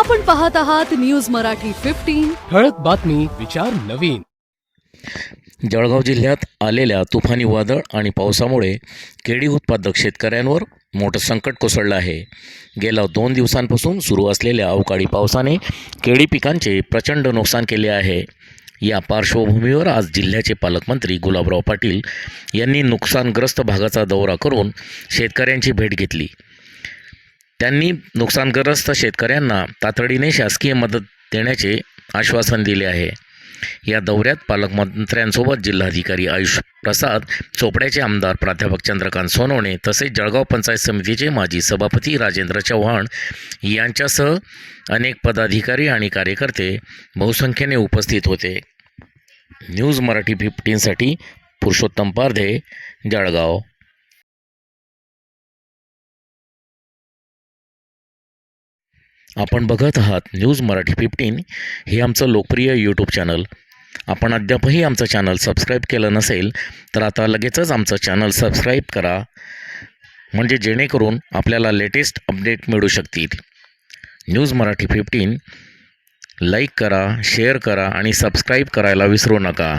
आपण पाहत आहात न्यूज मराठी फिफ्टीन ठळक बातमी विचार नवीन. जळगाव जिल्ह्यात आलेल्या तुफानी वादळ आणि पावसामुळे केळी उत्पादक शेतकऱ्यांवर मोठं संकट कोसळलं आहे. गेल्या दोन दिवसांपासून सुरू असलेल्या अवकाळी पावसाने केळी पिकांचे प्रचंड नुकसान केले आहे. या पार्श्वभूमीवर आज जिल्ह्याचे पालकमंत्री गुलाबराव पाटील यांनी नुकसानग्रस्त भागाचा दौरा करून शेतकऱ्यांची भेट घेतली. त्यांनी नुकसानग्रस्त शेतकऱ्यांना तातडीने शासकीय मदत देण्याचे आश्वासन दिले आहे. या दौऱ्यात पालकमंत्र्यांसोबत जिल्हाधिकारी आयुष प्रसाद चोपड्याचे आमदार प्राध्यापक चंद्रकांत सोनवणे तसेच जळगाव पंचायत समितीचे माजी सभापती राजेंद्र चव्हाण यांच्यासह अनेक पदाधिकारी आणि कार्यकर्ते बहुसंख्येने उपस्थित होते. न्यूज मराठी फिफ्टीनसाठी पुरुषोत्तम पारधे जळगाव. आपण बघत आहात न्यूज मराठी फिफ्टीन हे आमचं लोकप्रिय यूट्यूब चॅनल आपण अद्यापही आमचं चॅनल सबस्क्राईब केलं नसेल तर आता लगेचच आमचं चॅनल सबस्क्राईब करा. म्हणजे जेणेकरून आपल्याला लेटेस्ट अपडेट मिळू शकतील. न्यूज मराठी फिफ्टीन लाईक करा शेअर करा आणि सबस्क्राईब करायला विसरू नका.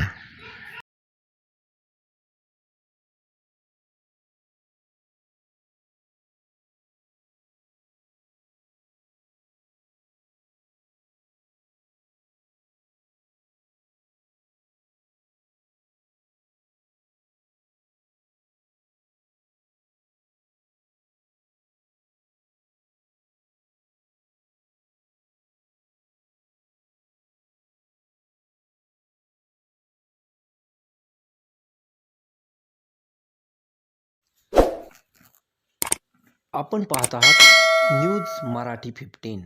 आपण पाहत आहात न्यूज मराठी फिफ्टीन